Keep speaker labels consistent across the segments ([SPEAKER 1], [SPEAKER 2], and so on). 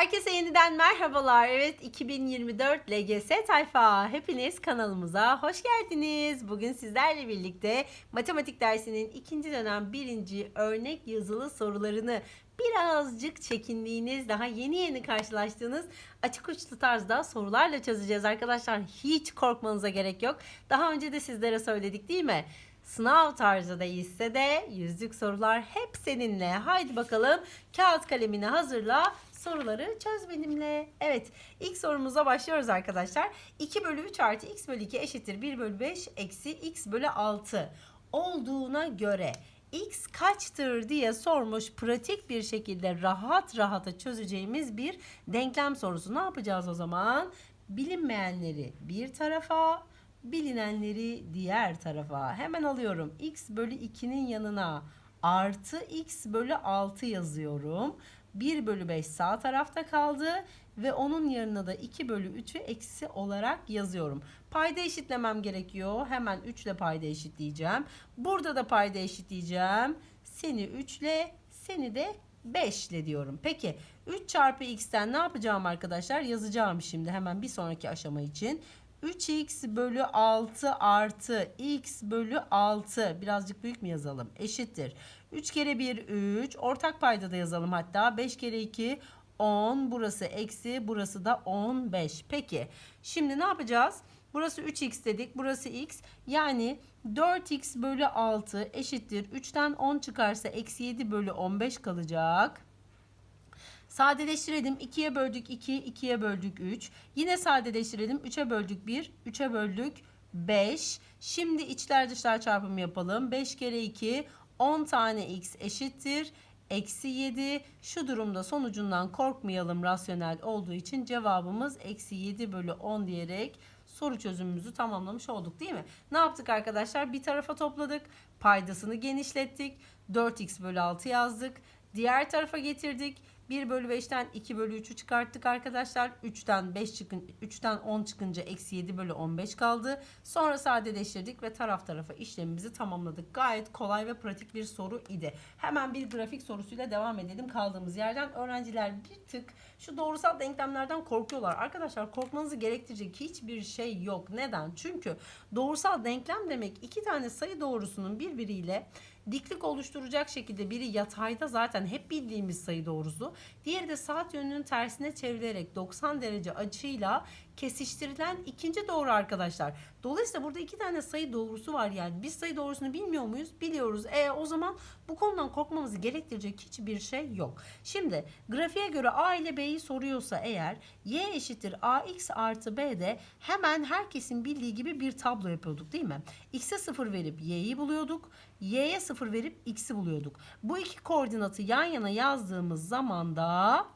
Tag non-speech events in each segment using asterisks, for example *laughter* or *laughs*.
[SPEAKER 1] Herkese yeniden merhabalar. Evet 2024 LGS tayfa. Hepiniz kanalımıza hoş geldiniz. Bugün sizlerle birlikte matematik dersinin ikinci dönem birinci örnek yazılı sorularını birazcık çekindiğiniz, daha yeni yeni karşılaştığınız açık uçlu tarzda sorularla çözeceğiz arkadaşlar. Hiç korkmanıza gerek yok. Daha önce de sizlere söyledik değil mi? Sınav tarzı değilse de yüzlük sorular hep seninle. Haydi bakalım kağıt kalemini hazırla. Soruları çöz benimle. Evet ilk sorumuza başlıyoruz arkadaşlar. 2 bölü 3 artı x bölü 2 eşittir 1 bölü 5 eksi x bölü 6 olduğuna göre x kaçtır diye sormuş pratik bir şekilde rahat rahata çözeceğimiz bir denklem sorusu. Ne yapacağız o zaman? Bilinmeyenleri bir tarafa, bilinenleri diğer tarafa. Hemen alıyorum. x bölü 2'nin yanına artı x bölü 6 yazıyorum. 1 bölü 5 sağ tarafta kaldı ve onun yanına da 2 bölü 3'ü eksi olarak yazıyorum. Payda eşitlemem gerekiyor. Hemen 3 ile payda eşitleyeceğim. Burada da payda eşitleyeceğim. Seni 3 ile seni de 5 ile diyorum. Peki 3 çarpı x'ten ne yapacağım arkadaşlar? Yazacağım şimdi hemen bir sonraki aşama için. 3x bölü 6 artı x bölü 6 birazcık büyük mü yazalım? Eşittir. 3 kere 1 3 ortak payda da yazalım hatta 5 kere 2 10 burası eksi burası da 15. Peki şimdi ne yapacağız? Burası 3x dedik burası x yani 4x bölü 6 eşittir 3'ten 10 çıkarsa eksi 7 bölü 15 kalacak. Sadeleştirelim. 2'ye böldük 2, 2'ye böldük 3. Yine sadeleştirelim. 3'e böldük 1, 3'e böldük 5. Şimdi içler dışlar çarpımı yapalım. 5 kere 2, 10 tane x eşittir. Eksi 7. Şu durumda sonucundan korkmayalım rasyonel olduğu için cevabımız eksi 7 bölü 10 diyerek soru çözümümüzü tamamlamış olduk değil mi? Ne yaptık arkadaşlar? Bir tarafa topladık. Paydasını genişlettik. 4x bölü 6 yazdık. Diğer tarafa getirdik. 1 bölü 5'ten 2 bölü 3'ü çıkarttık arkadaşlar. 3'ten 5 çıkın 3'ten 10 çıkınca eksi 7 bölü 15 kaldı. Sonra sadeleştirdik ve taraf tarafa işlemimizi tamamladık. Gayet kolay ve pratik bir soru idi. Hemen bir grafik sorusuyla devam edelim kaldığımız yerden. Öğrenciler bir tık şu doğrusal denklemlerden korkuyorlar. Arkadaşlar korkmanızı gerektirecek hiçbir şey yok. Neden? Çünkü doğrusal denklem demek iki tane sayı doğrusunun birbiriyle diklik oluşturacak şekilde biri yatayda zaten hep bildiğimiz sayı doğrusu. Diğeri de saat yönünün tersine çevrilerek 90 derece açıyla kesiştirilen ikinci doğru arkadaşlar. Dolayısıyla burada iki tane sayı doğrusu var yani. Biz sayı doğrusunu bilmiyor muyuz? Biliyoruz. E o zaman bu konudan korkmamızı gerektirecek hiçbir şey yok. Şimdi grafiğe göre A ile B'yi soruyorsa eğer Y eşittir AX artı B'de hemen herkesin bildiği gibi bir tablo yapıyorduk değil mi? X'e 0 verip Y'yi buluyorduk. Y'ye 0 verip X'i buluyorduk. Bu iki koordinatı yan yana yazdığımız zaman da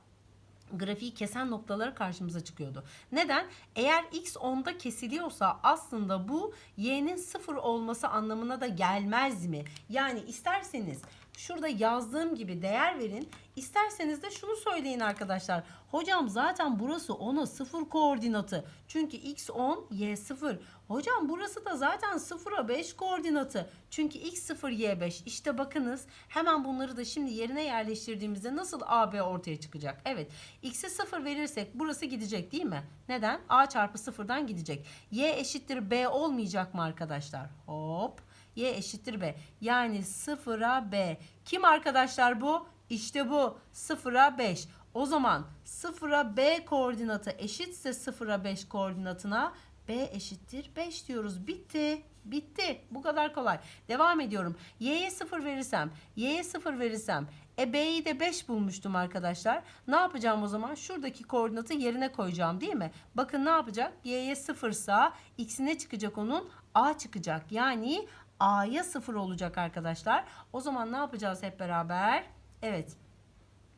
[SPEAKER 1] grafiği kesen noktaları karşımıza çıkıyordu. Neden? Eğer x 10'da kesiliyorsa aslında bu y'nin 0 olması anlamına da gelmez mi? Yani isterseniz şurada yazdığım gibi değer verin. İsterseniz de şunu söyleyin arkadaşlar. Hocam zaten burası 10'a 0 koordinatı. Çünkü x 10, y 0. Hocam burası da zaten 0'a 5 koordinatı. Çünkü x 0, y 5. İşte bakınız hemen bunları da şimdi yerine yerleştirdiğimizde nasıl a, b ortaya çıkacak? Evet x'e 0 verirsek burası gidecek değil mi? Neden? a çarpı 0'dan gidecek. y eşittir b olmayacak mı arkadaşlar? Hop. Y eşittir B. Yani 0'a B. Kim arkadaşlar bu? İşte bu. 0'a 5. O zaman 0'a B koordinatı eşitse 0'a 5 koordinatına B eşittir 5 diyoruz. Bitti. Bitti. Bu kadar kolay. Devam ediyorum. Y'ye 0 verirsem, Y'ye 0 verirsem, e B'yi de 5 bulmuştum arkadaşlar. Ne yapacağım o zaman? Şuradaki koordinatı yerine koyacağım değil mi? Bakın ne yapacak? Y'ye 0 sa X'ine çıkacak onun? A çıkacak. Yani A'ya 0 olacak arkadaşlar. O zaman ne yapacağız hep beraber? Evet.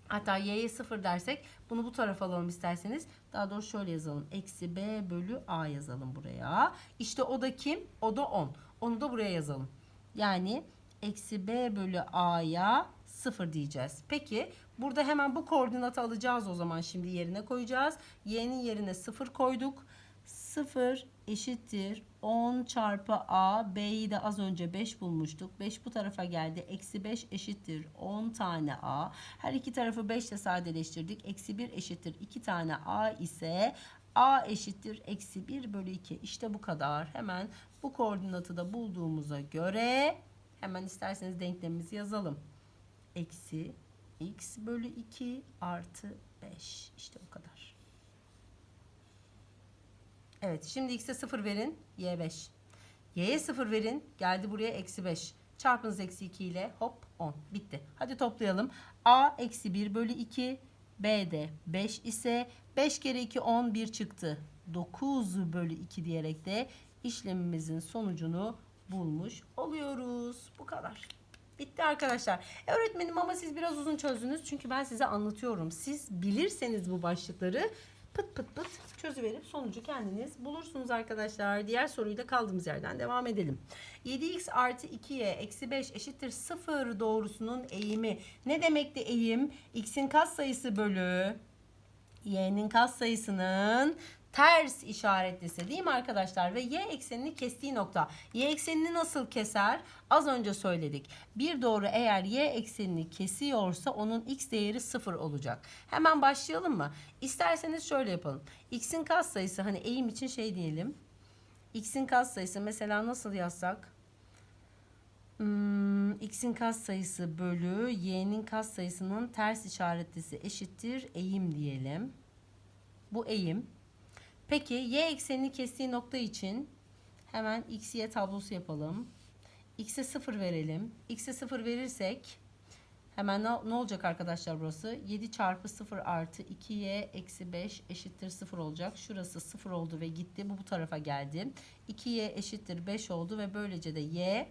[SPEAKER 1] Hatta y'ye 0 dersek bunu bu tarafa alalım isterseniz. Daha doğrusu şöyle yazalım. Eksi b bölü a yazalım buraya. İşte o da kim? O da 10. Onu da buraya yazalım. Yani eksi b bölü a'ya 0 diyeceğiz. Peki burada hemen bu koordinatı alacağız o zaman şimdi yerine koyacağız. y'nin yerine 0 koyduk. 0 eşittir 10 çarpı a. B'yi de az önce 5 bulmuştuk. 5 bu tarafa geldi. Eksi 5 eşittir 10 tane a. Her iki tarafı 5 ile sadeleştirdik. Eksi 1 eşittir 2 tane a ise a eşittir eksi 1 bölü 2. İşte bu kadar. Hemen bu koordinatı da bulduğumuza göre hemen isterseniz denklemimizi yazalım. Eksi x bölü 2 artı 5. İşte bu kadar. Evet şimdi x'e 0 verin. Y 5. Y'ye 0 verin. Geldi buraya eksi 5. Çarpınız eksi 2 ile hop 10. Bitti. Hadi toplayalım. A eksi 1 bölü 2. B de 5 ise 5 kere 2 10 1 çıktı. 9 bölü 2 diyerek de işlemimizin sonucunu bulmuş oluyoruz. Bu kadar. Bitti arkadaşlar. E, öğretmenim ama siz biraz uzun çözdünüz. Çünkü ben size anlatıyorum. Siz bilirseniz bu başlıkları pıt pıt pıt çözüverip sonucu kendiniz bulursunuz arkadaşlar. Diğer soruyu da kaldığımız yerden devam edelim. 7x artı 2y eksi 5 eşittir 0 doğrusunun eğimi. Ne demekti eğim? x'in katsayısı bölü y'nin katsayısının ters işaretlisi değil mi arkadaşlar? Ve y eksenini kestiği nokta. Y eksenini nasıl keser? Az önce söyledik. Bir doğru eğer y eksenini kesiyorsa onun x değeri 0 olacak. Hemen başlayalım mı? İsterseniz şöyle yapalım. x'in katsayısı hani eğim için şey diyelim. x'in katsayısı mesela nasıl yazsak? Hmm, x'in katsayısı bölü y'nin katsayısının ters işaretlisi eşittir eğim diyelim. Bu eğim. Peki y eksenini kestiği nokta için hemen x y tablosu yapalım. x'e 0 verelim. x'e 0 verirsek hemen ne, ne olacak arkadaşlar burası? 7 çarpı 0 artı 2y eksi 5 eşittir 0 olacak. Şurası 0 oldu ve gitti. Bu bu tarafa geldi. 2y eşittir 5 oldu ve böylece de y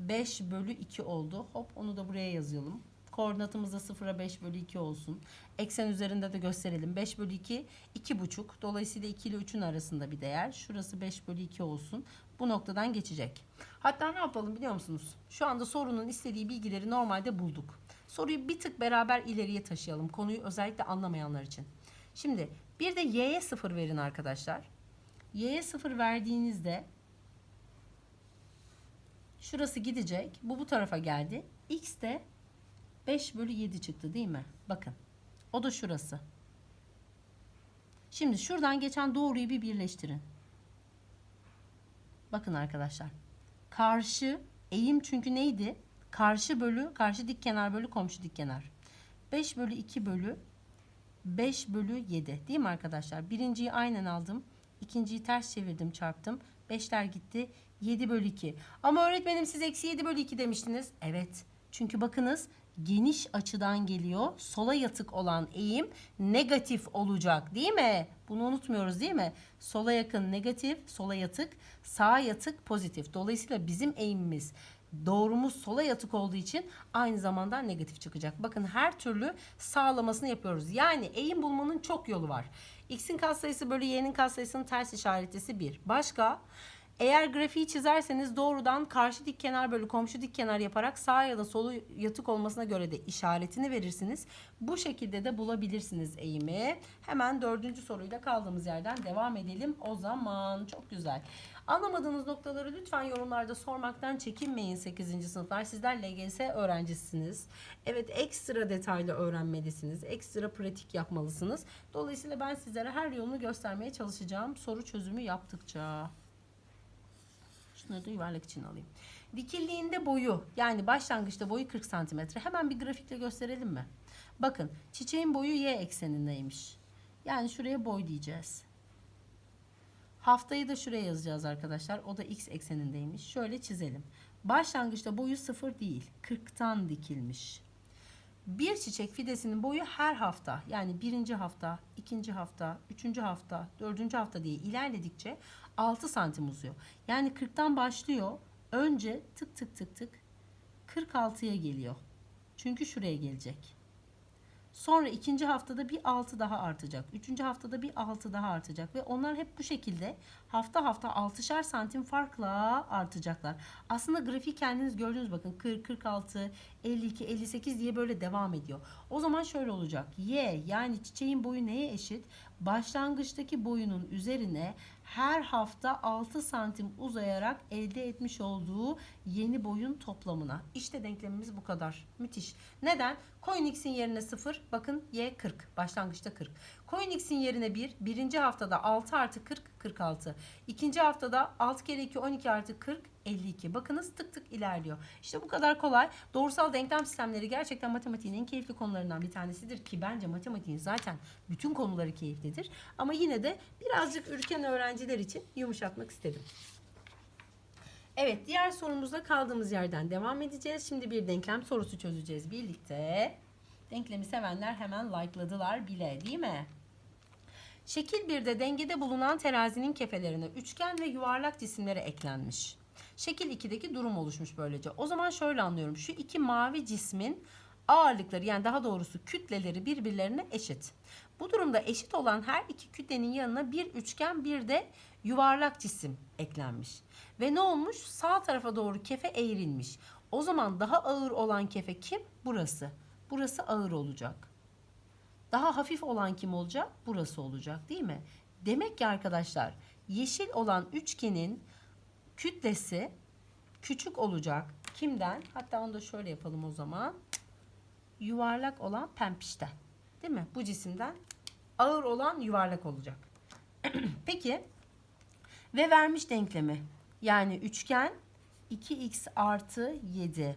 [SPEAKER 1] 5 bölü 2 oldu. Hop onu da buraya yazalım. Koordinatımız da 0'a 5 bölü 2 olsun. Eksen üzerinde de gösterelim. 5 bölü 2 2,5. Dolayısıyla 2 ile 3'ün arasında bir değer. Şurası 5 bölü 2 olsun. Bu noktadan geçecek. Hatta ne yapalım biliyor musunuz? Şu anda sorunun istediği bilgileri normalde bulduk. Soruyu bir tık beraber ileriye taşıyalım. Konuyu özellikle anlamayanlar için. Şimdi bir de y'ye 0 verin arkadaşlar. Y'ye 0 verdiğinizde şurası gidecek. Bu bu tarafa geldi. X de 5 bölü 7 çıktı değil mi? Bakın. O da şurası. Şimdi şuradan geçen doğruyu bir birleştirin. Bakın arkadaşlar. Karşı eğim çünkü neydi? Karşı bölü, karşı dik kenar bölü komşu dik kenar. 5 bölü 2 bölü 5 bölü 7 değil mi arkadaşlar? Birinciyi aynen aldım. ikinciyi ters çevirdim çarptım. 5'ler gitti. 7 bölü 2. Ama öğretmenim siz eksi 7 bölü 2 demiştiniz. Evet. Çünkü bakınız geniş açıdan geliyor. Sola yatık olan eğim negatif olacak değil mi? Bunu unutmuyoruz değil mi? Sola yakın negatif, sola yatık, sağa yatık pozitif. Dolayısıyla bizim eğimimiz doğrumuz sola yatık olduğu için aynı zamanda negatif çıkacak. Bakın her türlü sağlamasını yapıyoruz. Yani eğim bulmanın çok yolu var. X'in katsayısı bölü Y'nin katsayısının ters işaretlisi 1. Başka? Eğer grafiği çizerseniz doğrudan karşı dik kenar bölü komşu dik kenar yaparak sağ ya da solu yatık olmasına göre de işaretini verirsiniz. Bu şekilde de bulabilirsiniz eğimi. Hemen dördüncü soruyla kaldığımız yerden devam edelim. O zaman çok güzel. Anlamadığınız noktaları lütfen yorumlarda sormaktan çekinmeyin 8. sınıflar. Sizler LGS öğrencisiniz. Evet ekstra detaylı öğrenmelisiniz. Ekstra pratik yapmalısınız. Dolayısıyla ben sizlere her yolunu göstermeye çalışacağım. Soru çözümü yaptıkça. Şunları da yuvarlak için alayım. Dikildiğinde boyu yani başlangıçta boyu 40 santimetre. Hemen bir grafikle gösterelim mi? Bakın çiçeğin boyu y eksenindeymiş. Yani şuraya boy diyeceğiz. Haftayı da şuraya yazacağız arkadaşlar. O da x eksenindeymiş. Şöyle çizelim. Başlangıçta boyu 0 değil. 40'tan dikilmiş. Bir çiçek fidesinin boyu her hafta yani birinci hafta, ikinci hafta, üçüncü hafta, dördüncü hafta diye ilerledikçe 6 santim uzuyor. Yani 40'tan başlıyor. Önce tık tık tık tık 46'ya geliyor. Çünkü şuraya gelecek. Sonra ikinci haftada bir 6 daha artacak. Üçüncü haftada bir 6 daha artacak. Ve onlar hep bu şekilde hafta hafta 6'şar santim farkla artacaklar. Aslında grafiği kendiniz gördünüz bakın 40, 46, 52, 58 diye böyle devam ediyor. O zaman şöyle olacak. Y yani çiçeğin boyu neye eşit? Başlangıçtaki boyunun üzerine her hafta 6 santim uzayarak elde etmiş olduğu yeni boyun toplamına. İşte denklemimiz bu kadar. Müthiş. Neden? Coin x'in yerine 0. Bakın y 40. Başlangıçta 40. Coin x'in yerine 1. Birinci haftada 6 artı 40 46. İkinci haftada 6 kere 2 12 artı 40 52. Bakınız tık tık ilerliyor. İşte bu kadar kolay. Doğrusal denklem sistemleri gerçekten matematiğin en keyifli konularından bir tanesidir ki bence matematiğin zaten bütün konuları keyiflidir. Ama yine de birazcık ürken öğrenciler için yumuşatmak istedim. Evet diğer sorumuzda kaldığımız yerden devam edeceğiz. Şimdi bir denklem sorusu çözeceğiz birlikte. Denklemi sevenler hemen like'ladılar bile değil mi? Şekil 1'de dengede bulunan terazinin kefelerine üçgen ve yuvarlak cisimlere eklenmiş. Şekil 2'deki durum oluşmuş böylece. O zaman şöyle anlıyorum. Şu iki mavi cismin ağırlıkları yani daha doğrusu kütleleri birbirlerine eşit. Bu durumda eşit olan her iki kütlenin yanına bir üçgen bir de yuvarlak cisim eklenmiş. Ve ne olmuş? Sağ tarafa doğru kefe eğrilmiş. O zaman daha ağır olan kefe kim? Burası. Burası ağır olacak. Daha hafif olan kim olacak? Burası olacak değil mi? Demek ki arkadaşlar yeşil olan üçgenin kütlesi küçük olacak. Kimden? Hatta onu da şöyle yapalım o zaman. Yuvarlak olan pempişten. Değil mi? Bu cisimden ağır olan yuvarlak olacak. *clears throat* Peki ve vermiş denklemi. Yani üçgen 2x artı 7.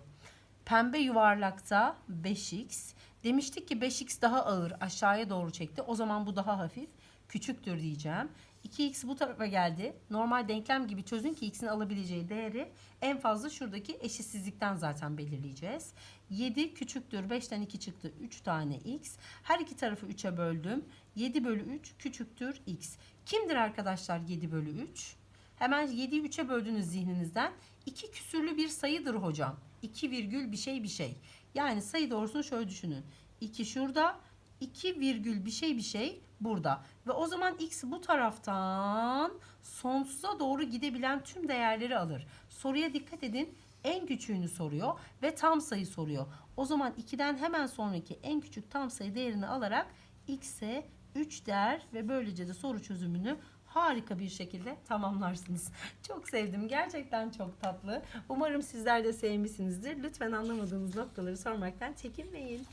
[SPEAKER 1] Pembe yuvarlakta 5x. Demiştik ki 5x daha ağır aşağıya doğru çekti. O zaman bu daha hafif. Küçüktür diyeceğim. 2x bu tarafa geldi. Normal denklem gibi çözün ki x'in alabileceği değeri en fazla şuradaki eşitsizlikten zaten belirleyeceğiz. 7 küçüktür. 5'ten 2 çıktı. 3 tane x. Her iki tarafı 3'e böldüm. 7 bölü 3 küçüktür x. Kimdir arkadaşlar 7 bölü 3? Hemen 7'yi 3'e böldünüz zihninizden. 2 küsürlü bir sayıdır hocam. 2 virgül bir şey bir şey. Yani sayı doğrusunu şöyle düşünün. 2 şurada, 2 virgül bir şey bir şey burada. Ve o zaman x bu taraftan sonsuza doğru gidebilen tüm değerleri alır. Soruya dikkat edin. En küçüğünü soruyor ve tam sayı soruyor. O zaman 2'den hemen sonraki en küçük tam sayı değerini alarak x'e 3 der ve böylece de soru çözümünü harika bir şekilde tamamlarsınız. *laughs* Çok sevdim. Gerçekten çok tatlı. Umarım sizler de sevmişsinizdir. Lütfen anlamadığınız noktaları sormaktan çekinmeyin.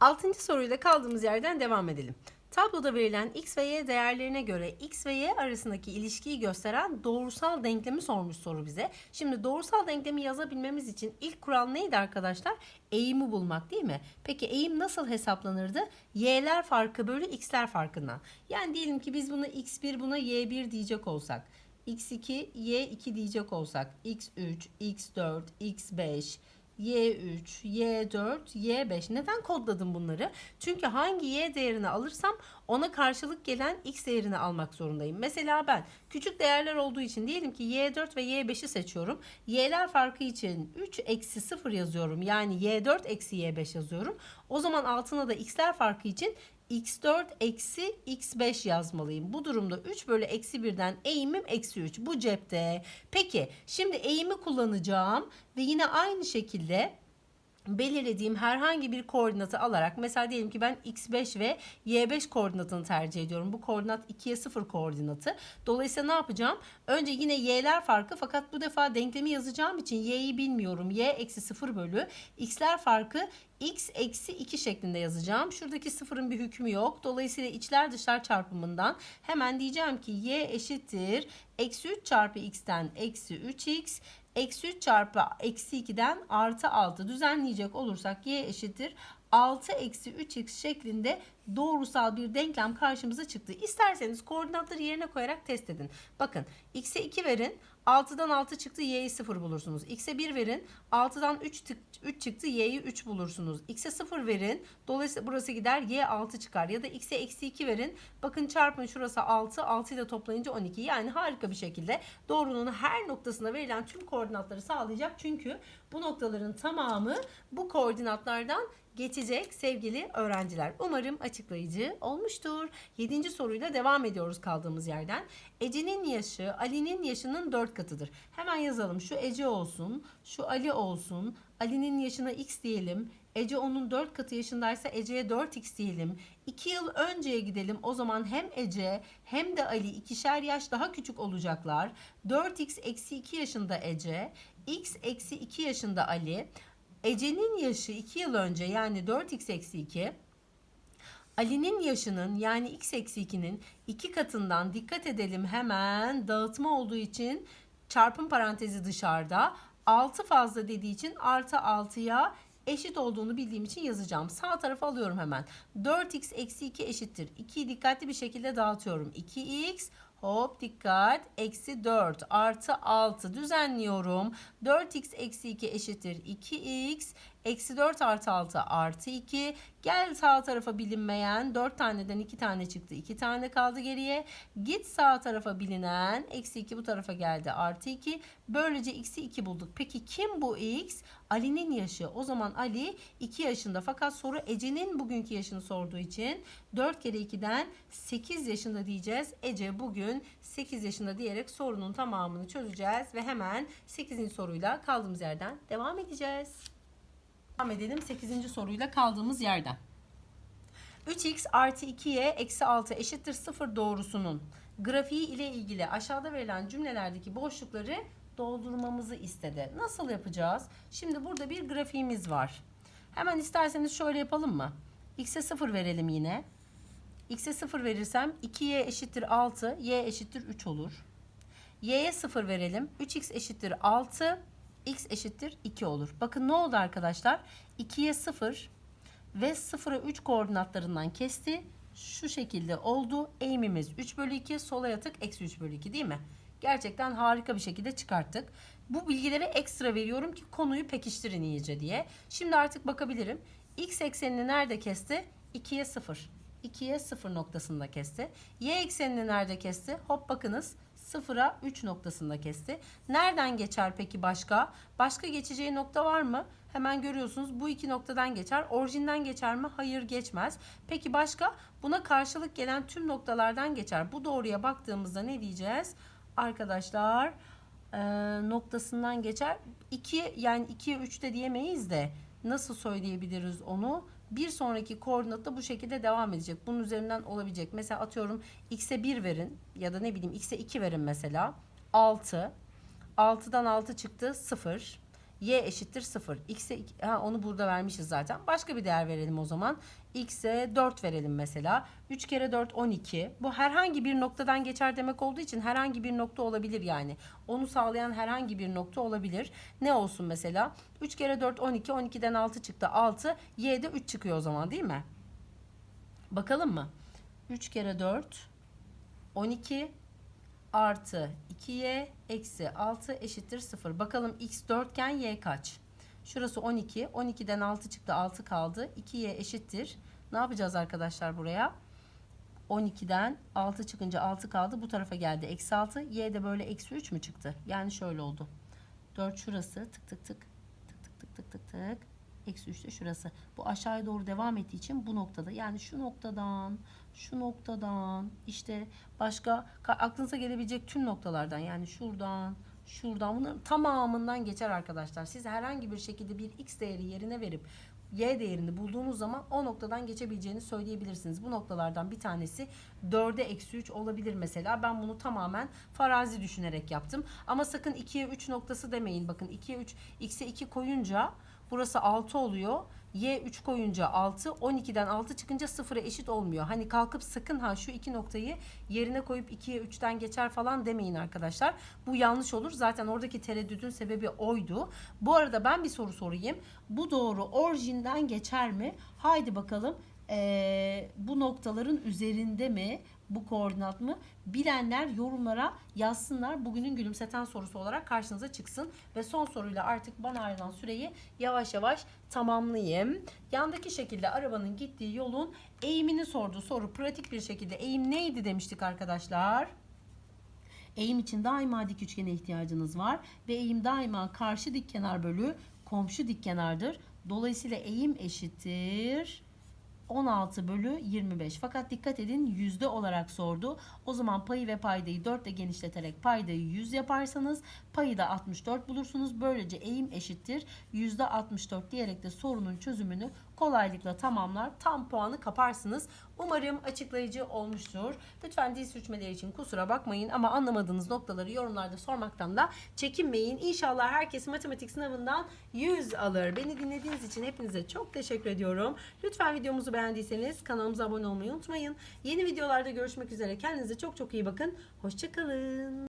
[SPEAKER 1] Altıncı soruyla kaldığımız yerden devam edelim. Tabloda verilen x ve y değerlerine göre x ve y arasındaki ilişkiyi gösteren doğrusal denklemi sormuş soru bize. Şimdi doğrusal denklemi yazabilmemiz için ilk kural neydi arkadaşlar? Eğimi bulmak değil mi? Peki eğim nasıl hesaplanırdı? y'ler farkı bölü x'ler farkından. Yani diyelim ki biz buna x1 buna y1 diyecek olsak. x2 y2 diyecek olsak. x3, x4, x5, Y3, Y4, Y5. Neden kodladım bunları? Çünkü hangi Y değerini alırsam ona karşılık gelen X değerini almak zorundayım. Mesela ben küçük değerler olduğu için diyelim ki Y4 ve Y5'i seçiyorum. Y'ler farkı için 3 eksi 0 yazıyorum. Yani Y4 eksi Y5 yazıyorum. O zaman altına da X'ler farkı için x4 eksi x5 yazmalıyım. Bu durumda 3 bölü eksi 1'den eğimim eksi 3. Bu cepte. Peki şimdi eğimi kullanacağım ve yine aynı şekilde belirlediğim herhangi bir koordinatı alarak mesela diyelim ki ben x5 ve y5 koordinatını tercih ediyorum. Bu koordinat 2'ye 0 koordinatı. Dolayısıyla ne yapacağım? Önce yine y'ler farkı fakat bu defa denklemi yazacağım için y'yi bilmiyorum. y eksi 0 bölü x'ler farkı x eksi 2 şeklinde yazacağım. Şuradaki sıfırın bir hükmü yok. Dolayısıyla içler dışlar çarpımından hemen diyeceğim ki y eşittir. Eksi 3 çarpı x'ten eksi 3x Eksi 3 çarpı eksi 2'den artı 6 düzenleyecek olursak y eşittir 6 eksi 3x şeklinde doğrusal bir denklem karşımıza çıktı. İsterseniz koordinatları yerine koyarak test edin. Bakın x'e 2 verin 6'dan 6 çıktı y'yi 0 bulursunuz. X'e 1 verin 6'dan 3, 3 çıktı y'yi 3 bulursunuz. X'e 0 verin dolayısıyla burası gider y 6 çıkar. Ya da x'e eksi 2 verin bakın çarpın şurası 6 6 ile toplayınca 12. Yani harika bir şekilde doğrunun her noktasına verilen tüm koordinatları sağlayacak. Çünkü bu noktaların tamamı bu koordinatlardan geçecek sevgili öğrenciler. Umarım açıklayıcı olmuştur. Yedinci soruyla devam ediyoruz kaldığımız yerden. Ece'nin yaşı Ali'nin yaşının 4 katıdır. Hemen yazalım. Şu Ece olsun, şu Ali olsun. Ali'nin yaşına x diyelim. Ece onun 4 katı yaşındaysa Ece'ye 4x diyelim. 2 yıl önceye gidelim. O zaman hem Ece hem de Ali ikişer yaş daha küçük olacaklar. 4x eksi 2 yaşında Ece. X eksi 2 yaşında Ali. Ece'nin yaşı 2 yıl önce yani 4x eksi 2. Ali'nin yaşının yani x eksi 2'nin 2 katından dikkat edelim hemen dağıtma olduğu için çarpım parantezi dışarıda 6 fazla dediği için artı 6'ya eşit olduğunu bildiğim için yazacağım. Sağ tarafa alıyorum hemen. 4x eksi 2 eşittir. 2'yi dikkatli bir şekilde dağıtıyorum. 2x hop dikkat eksi 4 artı 6 düzenliyorum. 4x eksi 2 eşittir 2x eksi 4 artı 6 artı 2 gel sağ tarafa bilinmeyen 4 taneden 2 tane çıktı 2 tane kaldı geriye. Git sağ tarafa bilinen eksi 2 bu tarafa geldi artı 2 böylece x'i 2 bulduk. Peki kim bu x? Ali'nin yaşı. O zaman Ali 2 yaşında. Fakat soru Ece'nin bugünkü yaşını sorduğu için 4 kere 2'den 8 yaşında diyeceğiz. Ece bugün 8 yaşında diyerek sorunun tamamını çözeceğiz ve hemen 8. soruyla kaldığımız yerden devam edeceğiz. Devam edelim 8. soruyla kaldığımız yerden. 3x artı 2y eksi 6 eşittir 0 doğrusunun grafiği ile ilgili aşağıda verilen cümlelerdeki boşlukları doldurmamızı istedi. Nasıl yapacağız? Şimdi burada bir grafiğimiz var. Hemen isterseniz şöyle yapalım mı? x'e 0 verelim yine. x'e 0 verirsem 2y eşittir 6, y eşittir 3 olur. y'ye 0 verelim. 3x eşittir 6, x eşittir 2 olur. Bakın ne oldu arkadaşlar? 2'ye 0 ve 0'a 3 koordinatlarından kesti. Şu şekilde oldu. Eğimimiz 3 bölü 2, sola yatık eksi 3 bölü 2 değil mi? Gerçekten harika bir şekilde çıkarttık. Bu bilgileri ekstra veriyorum ki konuyu pekiştirin iyice diye. Şimdi artık bakabilirim. X eksenini nerede kesti? 2'ye 0. 2'ye 0 noktasında kesti. Y eksenini nerede kesti? Hop bakınız 0'a 3 noktasında kesti. Nereden geçer peki başka? Başka geçeceği nokta var mı? Hemen görüyorsunuz bu iki noktadan geçer. Orijinden geçer mi? Hayır geçmez. Peki başka? Buna karşılık gelen tüm noktalardan geçer. Bu doğruya baktığımızda ne diyeceğiz? Arkadaşlar e, noktasından geçer. 2 yani 2'ye 3 de diyemeyiz de nasıl söyleyebiliriz onu? Bir sonraki koordinatta bu şekilde devam edecek. Bunun üzerinden olabilecek. Mesela atıyorum x'e 1 verin ya da ne bileyim x'e 2 verin mesela. 6. 6'dan 6 çıktı 0. Y eşittir 0. X'e ha, onu burada vermişiz zaten. Başka bir değer verelim o zaman. X'e 4 verelim mesela. 3 kere 4 12. Bu herhangi bir noktadan geçer demek olduğu için herhangi bir nokta olabilir yani. Onu sağlayan herhangi bir nokta olabilir. Ne olsun mesela? 3 kere 4 12. 12'den 6 çıktı 6. Y'de 3 çıkıyor o zaman değil mi? Bakalım mı? 3 kere 4 12 artı 2y eksi 6 eşittir 0. Bakalım x 4 iken y kaç? Şurası 12. 12'den 6 çıktı 6 kaldı. 2y eşittir. Ne yapacağız arkadaşlar buraya? 12'den 6 çıkınca 6 kaldı. Bu tarafa geldi. Eksi 6. Y de böyle eksi 3 mü çıktı? Yani şöyle oldu. 4 şurası. Tık tık tık. Tık tık tık tık tık tık. Eksi 3 de şurası. Bu aşağıya doğru devam ettiği için bu noktada. Yani şu noktadan, şu noktadan, işte başka aklınıza gelebilecek tüm noktalardan. Yani şuradan, şuradan bunların tamamından geçer arkadaşlar. Siz herhangi bir şekilde bir x değeri yerine verip y değerini bulduğunuz zaman o noktadan geçebileceğini söyleyebilirsiniz. Bu noktalardan bir tanesi 4'e eksi 3 olabilir mesela. Ben bunu tamamen farazi düşünerek yaptım. Ama sakın 2'ye 3 noktası demeyin. Bakın 2'ye 3, x'e 2 koyunca burası 6 oluyor. Y 3 koyunca 6, 12'den 6 çıkınca 0'a eşit olmuyor. Hani kalkıp sakın ha şu iki noktayı yerine koyup 2'ye 3'ten geçer falan demeyin arkadaşlar. Bu yanlış olur. Zaten oradaki tereddüdün sebebi oydu. Bu arada ben bir soru sorayım. Bu doğru orijinden geçer mi? Haydi bakalım. Ee, bu noktaların üzerinde mi? bu koordinat mı? Bilenler yorumlara yazsınlar. Bugünün gülümseten sorusu olarak karşınıza çıksın. Ve son soruyla artık bana ayrılan süreyi yavaş yavaş tamamlayayım. Yandaki şekilde arabanın gittiği yolun eğimini sordu. Soru pratik bir şekilde eğim neydi demiştik arkadaşlar. Eğim için daima dik üçgene ihtiyacınız var. Ve eğim daima karşı dik kenar bölü komşu dik kenardır. Dolayısıyla eğim eşittir 16 bölü 25. Fakat dikkat edin yüzde olarak sordu. O zaman payı ve paydayı 4 ile genişleterek paydayı 100 yaparsanız payı da 64 bulursunuz. Böylece eğim eşittir yüzde 64 diyerek de sorunun çözümünü kolaylıkla tamamlar. Tam puanı kaparsınız. Umarım açıklayıcı olmuştur. Lütfen dil sürçmeleri için kusura bakmayın ama anlamadığınız noktaları yorumlarda sormaktan da çekinmeyin. İnşallah herkes matematik sınavından 100 alır. Beni dinlediğiniz için hepinize çok teşekkür ediyorum. Lütfen videomuzu beğendiyseniz kanalımıza abone olmayı unutmayın. Yeni videolarda görüşmek üzere. Kendinize çok çok iyi bakın. Hoşçakalın.